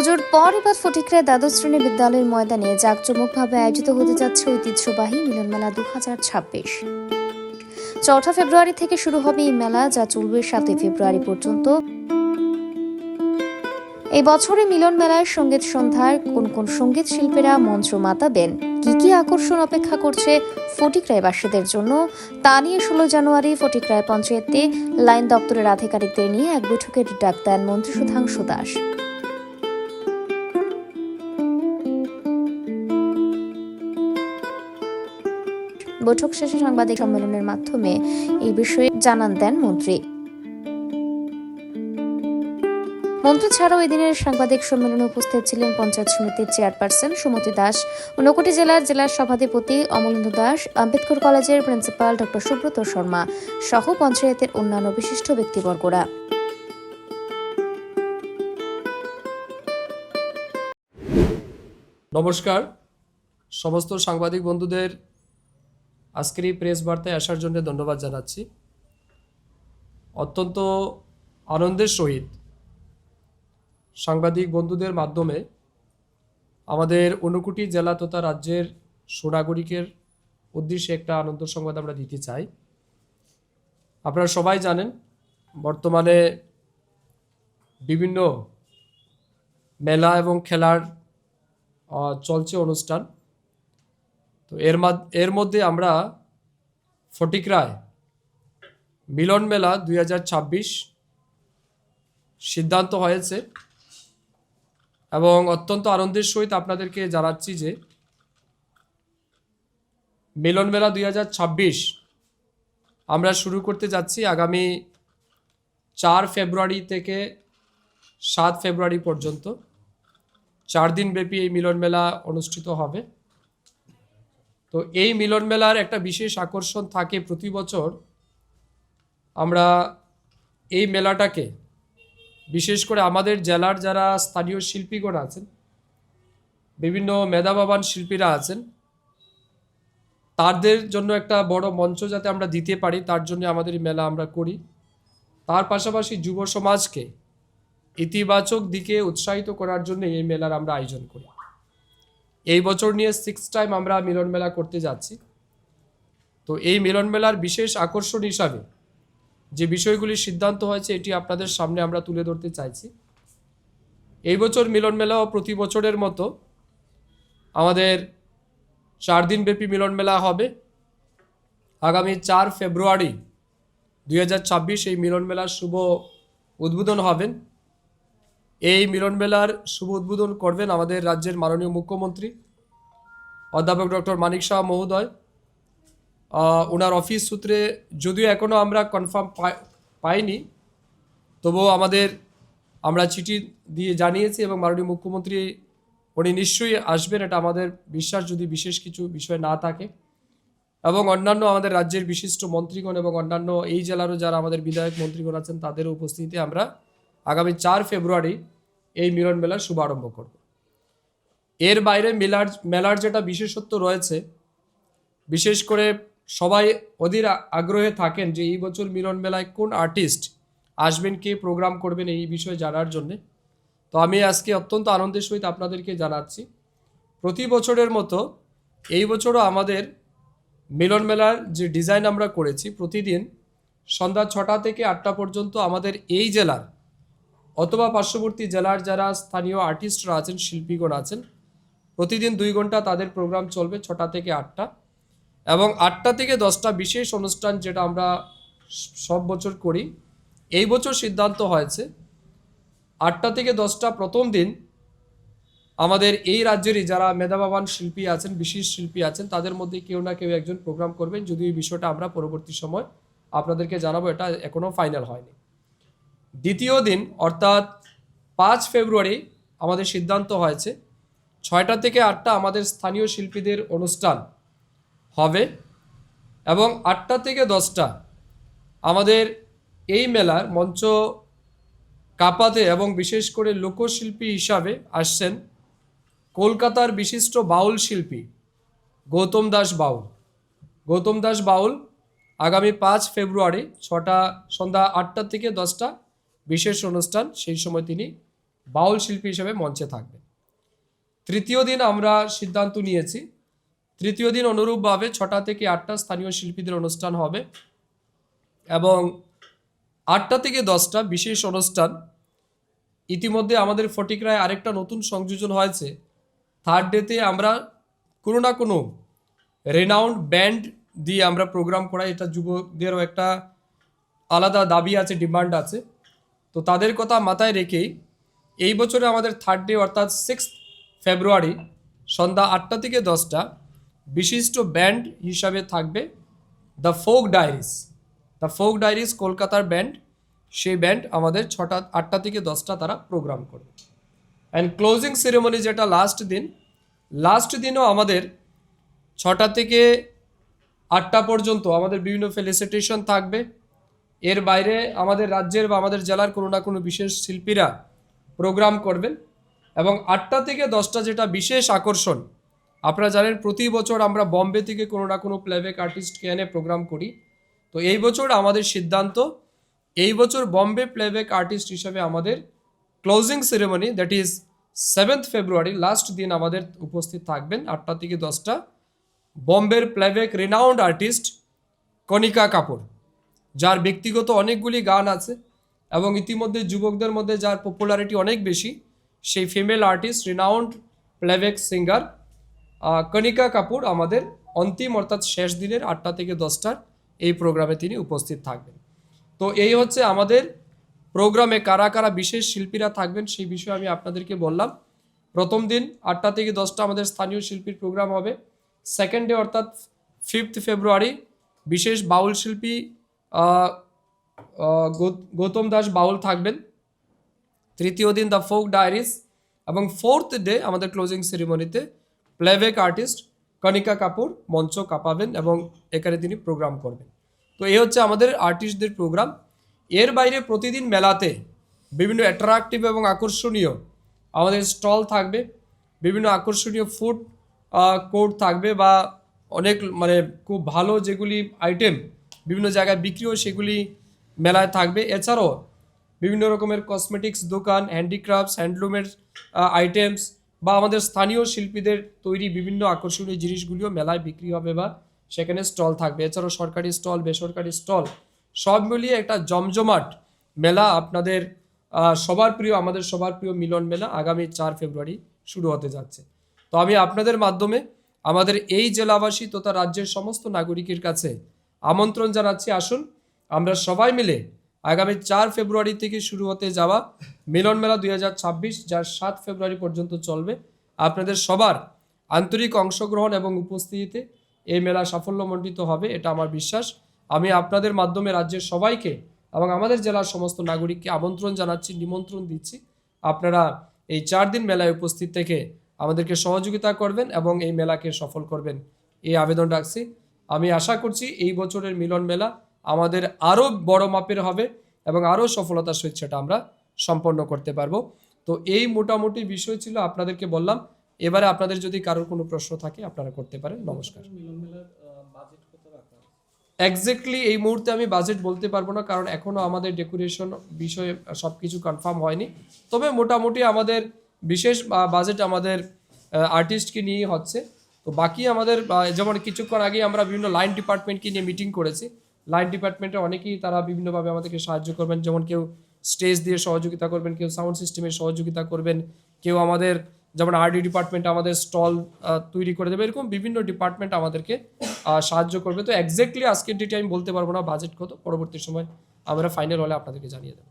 পুজোর পর এবার ফটিকরায় দ্বাদশ শ্রেণি বিদ্যালয়ের ময়দানে জাঁকজমকভাবে আয়োজিত হতে যাচ্ছে ঐতিহ্যবাহী মিলনমেলা দু হাজার ছাব্বিশ। চৌঠা ফেব্রুয়ারি থেকে শুরু হবে এই মেলা, যা চলবে সাতই ফেব্রুয়ারি পর্যন্ত। এই বছরে মিলন মেলায় সংগীত সন্ধ্যার কোন কোন সংগীত শিল্পীরা মঞ্চ মাতাবেন কি কি আকর্ষণ অপেক্ষা করছে ফটিকরায়বাসীদের জন্য, তা নিয়ে ষোলো জানুয়ারি ফটিকরায় পঞ্চায়েতে লাইন দপ্তরের আধিকারিকদের নিয়ে এক বৈঠকের ডাক দেন মন্ত্রী সুধাংশু দাস। বৈঠক শেষে সাংবাদিক সম্মেলনের মাধ্যমে এই বিষয়ে জানান দেন মন্ত্রী। মন্ত্রী ছাড়াও এদিনের সাংবাদিক সম্মেলনে উপস্থিত ছিলেন পঞ্চায়েত সমিতির চেয়ারপারসন সুমতি দাস ঊনকোটি জেলার জেলার সভাধিপতি অমলেন্দু দাস, আম্বেদকর কলেজের প্রিন্সিপাল ডক্টর সুব্রত শর্মা সহ পঞ্চায়েতের অন্যান্য বিশিষ্ট ব্যক্তিবর্গরা। নমস্কার। সমস্ত সাংবাদিক বন্ধুদের আজকের এই প্রেস বার্তায় আসার জন্য ধন্যবাদ জানাচ্ছি। অত্যন্ত আনন্দের সহিত সাংবাদিক বন্ধুদের মাধ্যমে আমাদের ঊনকোটি জেলা তথা রাজ্যের সুনাগরিকের উদ্দেশ্যে একটা আনন্দ সংবাদ আমরা দিতে চাই। আপনারা সবাই জানেন, বর্তমানে বিভিন্ন মেলা এবং খেলার চলছে অনুষ্ঠান। তো এর এর মধ্যে আমরা ফটিকরায় মিলন মেলা দুই হাজার ছাব্বিশ সিদ্ধান্ত হয়েছে এবং অত্যন্ত আনন্দের সহিত আপনাদেরকে জানাচ্ছি যে মিলন মেলা দুই হাজার ছাব্বিশ আমরা শুরু করতে যাচ্ছি আগামী চার ফেব্রুয়ারি থেকে সাত ফেব্রুয়ারি পর্যন্ত। চার দিন ব্যাপী এই মিলন মেলা অনুষ্ঠিত হবে। তো এই মিলন মেলার একটা বিশেষ আকর্ষণ থাকে প্রতি বছর। আমরা এই মেলাটাকে, বিশেষ করে আমাদের জেলার যারা স্থানীয় শিল্পীগণ আছেন, বিভিন্ন মেধাবান শিল্পীরা আছেন, তাদের জন্য একটা বড় মঞ্চ যাতে আমরা দিতে পারি, তার জন্য আমাদের মেলা আমরা করি। তার পাশাপাশি যুব সমাজকে ইতিবাচক দিকে উৎসাহিত করার জন্য এই মেলার আমরা আয়োজন করি। এই বছর নিয়ে সিক্স টাইম আমরা মিলন মেলা করতে যাচ্ছি। তো এই মিলন মেলার বিশেষ আকর্ষণ হিসাবে যে বিষয়গুলি সিদ্ধান্ত হয়েছে, এটি আপনাদের সামনে আমরা তুলে ধরতে চাইছি। এই বছর মিলন মেলাও প্রতি বছরের মতো আমাদের চার দিনব্যাপী মিলন মেলা হবে। আগামী চার ফেব্রুয়ারি দু হাজার ছাব্বিশ এই মিলন মেলার শুভ উদ্বোধন হবেন। এই মিলন মেলার শুভ উদ্বোধন করবেন আমাদের রাজ্যের মাননীয় মুখ্যমন্ত্রী, অধ্যাপক ডক্টর মানিক শাহ মহোদয়। ওনার অফিস সূত্রে যদিও এখনও আমরা কনফার্ম পাইনি, তবুও আমাদের, আমরা চিঠি দিয়ে জানিয়েছি এবং মাননীয় মুখ্যমন্ত্রী, উনি নিশ্চয়ই আসবেন, এটা আমাদের বিশ্বাস যদি বিশেষ কিছু বিষয় না থাকে। এবং অন্যান্য আমাদের রাজ্যের বিশিষ্ট মন্ত্রীগণ এবং অন্যান্য এই জেলারও যারা আমাদের বিধায়ক মন্ত্রীগণ আছেন, তাদেরও উপস্থিতিতে আমরা আগামী চার ফেব্রুয়ারি এই মিলন মেলার শুভারম্ভ করব। এর বাইরে মেলার মেলার যেটা বিশেষত্ব রয়েছে, বিশেষ করে সবাই অধীর আগ্রহে থাকেন যে এই বছর মিলন মেলায় কোন আর্টিস্ট আসবেন, কে প্রোগ্রাম করবেন এই বিষয়ে জানার জন্যে। তো আমি আজকে অত্যন্ত আনন্দের সহিত আপনাদেরকে জানাচ্ছি, প্রতি বছরের মতো এই বছরও আমাদের মিলন মেলার যে ডিজাইন আমরা করেছি, প্রতিদিন সন্ধ্যা ছটা থেকে আটটা পর্যন্ত আমাদের এই জেলার অথবা পার্শ্ববর্তী জেলার যারা স্থানীয় আর্টিস্টরা আছেন, শিল্পীগণ আছেন, প্রতিদিন দুই ঘণ্টা তাদের প্রোগ্রাম চলবে ছটা থেকে আটটা এবং আটটা থেকে দশটা বিশেষ অনুষ্ঠান যেটা আমরা সব বছর করি। এই বছর সিদ্ধান্ত হয়েছে আটটা থেকে দশটা প্রথম দিন আমাদের এই রাজ্যেরই যারা মেধাবান শিল্পী আছেন, বিশেষ শিল্পী আছেন, তাদের মধ্যে কেউ না কেউ একজন প্রোগ্রাম করবেন। যদি এই বিষয়টা আমরা পরবর্তী সময় আপনাদেরকে জানাব, এটা এখনও ফাইনাল হয়নি। দ্বিতীয় দিন, অর্থাৎ পাঁচ ফেব্রুয়ারি, আমাদের সিদ্ধান্ত হয়েছে, ছয়টা থেকে আটটা আমাদের স্থানীয় শিল্পীদের অনুষ্ঠান হবে এবং আটটা থেকে দশটা আমাদের এই মেলার মঞ্চ কাপাতে এবং বিশেষ করে লোকশিল্পী হিসাবে আসছেন কলকাতার বিশিষ্ট বাউল শিল্পী গৌতম দাস বাউল। গৌতম দাস বাউল আগামী পাঁচ ফেব্রুয়ারি, ছটা, সন্ধ্যা আটটা থেকে দশটা বিশেষ অনুষ্ঠান, সেই সময় তিনি বাউল শিল্পী হিসেবে মঞ্চে থাকবে তৃতীয় দিন আমরা সিদ্ধান্ত নিয়েছি। তৃতীয় দিন অনুরূপভাবে ছটা থেকে আটটা স্থানীয় শিল্পীদের অনুষ্ঠান হবে এবং আটটা থেকে দশটা বিশেষ অনুষ্ঠান। ইতিমধ্যে আমাদের ফটিকরায় আরেকটা নতুন সংযোজন হয়েছে। থার্ড ডেতে আমরা কোনো না কোনো রেনাউন্ড ব্যান্ড দিয়ে আমরা প্রোগ্রাম করাই। এটা যুবকদেরও একটা আলাদা দাবি আছে ডিমান্ড আছে। তো তাদের কথা মাথায় রেখেই এই বছরে আমাদের থার্ড ডে অর্থাৎ সিক্স ফেব্রুয়ারি সন্ধ্যা আটটা থেকে দশটা বিশিষ্ট ব্যান্ড হিসাবে থাকবে the folk diaries the folk diaries কলকাতার ব্যান্ড সেই ব্যান্ড আমাদের ছটা, আটটা থেকে দশটা তারা প্রোগ্রাম করবে। অ্যান্ড ক্লোজিং সেরেমনি যেটা লাস্ট দিন লাস্ট দিনও আমাদের ছটা থেকে আটটা পর্যন্ত আমাদের বিভিন্ন ফেলিসিটেশন থাকবে। এর বাইরে আমাদের রাজ্যের বা আমাদের জেলার কোনো না কোনো বিশেষ শিল্পীরা প্রোগ্রাম করবেন এবং আটটা থেকে দশটা যেটা বিশেষ আকর্ষণ, আপনারা জানেন প্রতি বছর আমরা বম্বে থেকে কোনো না কোনো প্লেব্যাক আর্টিস্টকে এনে প্রোগ্রাম করি। তো এই বছর আমাদের সিদ্ধান্ত, এই বছর বম্বে প্লেব্যাক আর্টিস্ট হিসাবে আমাদের closing ceremony that is seventh February last দিন আমাদের উপস্থিত থাকবেন আটটা থেকে দশটা বম্বের playback renowned artist Kanika Kapoor. যার ব্যক্তিগত অনেকগুলি গান আছে এবং ইতিমধ্যে যুবকদের মধ্যে যার পপুলারিটি অনেক বেশি, সেই female artist renowned playback singer Kanika Kapoor আমাদের অন্তিম অর্থাৎ শেষ দিনের আটটা থেকে দশটার এই প্রোগ্রামে তিনি উপস্থিত থাকবেন। তো এই হচ্ছে আমাদের প্রোগ্রামে কারা কারা বিশেষ শিল্পীরা থাকবেন সেই বিষয়ে আমি আপনাদেরকে বললাম। প্রথম দিন আটটা থেকে দশটা আমাদের স্থানীয় শিল্পীর প্রোগ্রাম হবে। সেকেন্ড ডে অর্থাৎ ফিফথ ফেব্রুয়ারি বিশেষ বাউল শিল্পী গৌতম দাস বাউল থাকবেন। তৃতীয় দিন দ্য ফোক ডায়েরিস এবং ফোর্থ ডে আমাদের ক্লোজিং সেরিমনিতে প্লেব্যাক আর্টিস্ট কণিকা কাপুর মঞ্চ কাঁপাবেন এবং এখানে তিনি প্রোগ্রাম করবেন। তো এই হচ্ছে আমাদের আর্টিস্টদের প্রোগ্রাম এর বাইরে প্রতিদিন মেলাতে বিভিন্ন অ্যাট্রাকটিভ এবং আকর্ষণীয় আমাদের স্টল থাকবে। বিভিন্ন আকর্ষণীয় ফুড কোর্ট থাকবে বা অনেক মানে খুব ভালো যেগুলি আইটেম বিভিন্ন জায়গায় বিক্রিও সেগুলি মেলায় থাকবে। এছাড়াও বিভিন্ন রকমের কসমেটিক্স দোকান হ্যান্ডিক্রাফটস হ্যান্ডলুমের আইটেমস বা আমাদের স্থানীয় শিল্পীদের তৈরি বিভিন্ন আকর্ষণীয় জিনিসগুলিও মেলায় বিক্রি হবে বা সেখানে স্টল থাকবে। এছাড়াও সরকারি স্টল, বেসরকারি স্টল, সব মিলিয়ে একটা জমজমাট মেলা আপনাদের সবার প্রিয়, আমাদের সবার প্রিয় মিলন মেলা আগামী চার ফেব্রুয়ারি শুরু হতে যাচ্ছে। তো আমি আপনাদের মাধ্যমে আমাদের এই জেলাবাসী তথা রাজ্যের সমস্ত নাগরিকের কাছে আমন্ত্রণ জানাচ্ছি। আসুন, আমরা সবাই মিলে আগামী চার ফেব্রুয়ারি থেকে শুরু হতে যাওয়া মিলন মেলা দুই হাজার ছাব্বিশ, যার সাত ফেব্রুয়ারি পর্যন্ত চলবে। আপনাদের সবার আন্তরিক অংশগ্রহণ এবং উপস্থিতিতে এই মেলা সাফল্যমণ্ডিত হবে, এটা আমার বিশ্বাস। আমি আপনাদের মাধ্যমে রাজ্যের সবাইকে এবং আমাদের জেলার সমস্ত নাগরিককে আমন্ত্রণ জানাচ্ছি, নিমন্ত্রণ দিচ্ছি। আপনারা এই চার দিন মেলায় উপস্থিত থেকে আমাদেরকে সহযোগিতা করবেন এবং এই মেলাকে সফল করবেন। এই আবেদন রাখছি। আমি আশা করছি এই বছরের মিলন মেলা আমাদের আরও বড় মাপের হবে এবং আরও সফলতার সহিত সেটা আমরা সম্পন্ন করতে পারব। তো এই মোটামুটি বিষয় ছিল, আপনাদেরকে বললাম। এবারে আপনাদের যদি কারোর কোনো প্রশ্ন থাকে, আপনারা করতে পারেন। নমস্কার। এক্স্যাক্টলি এই মুহূর্তে আমি বাজেট বলতে পারব না, কারণ এখনও আমাদের ডেকোরেশন বিষয়ে সব কিছু কনফার্ম হয়নি। তবে মোটামুটি আমাদের বিশেষ বাজেট আমাদের আর্টিস্টকে নিয়ে হচ্ছে। তো বাকি আমাদের যেমন কিছুক্ষণ আগে আমরা বিভিন্ন লাইন ডিপার্টমেন্টকে নিয়ে মিটিং করেছি। লাইন ডিপার্টমেন্টে অনেকেই তারা বিভিন্নভাবে আমাদেরকে সাহায্য করবেন। যেমন কেউ স্টেজ দিয়ে সহযোগিতা করবেন, কেউ সাউন্ড সিস্টেমের সহযোগিতা করবেন, কেউ আমাদের, যেমন আরডি ডিপার্টমেন্ট আমাদের স্টল তৈরি করে দেবে, এরকম বিভিন্ন ডিপার্টমেন্ট আমাদেরকে সাহায্য করবে। তো এক্স্যাক্টলি আজকের ডেটে আমি বলতে পারব না বাজেট কত, পরবর্তী সময় আমরা ফাইনাল হলে আপনাদেরকে জানিয়ে দেবো।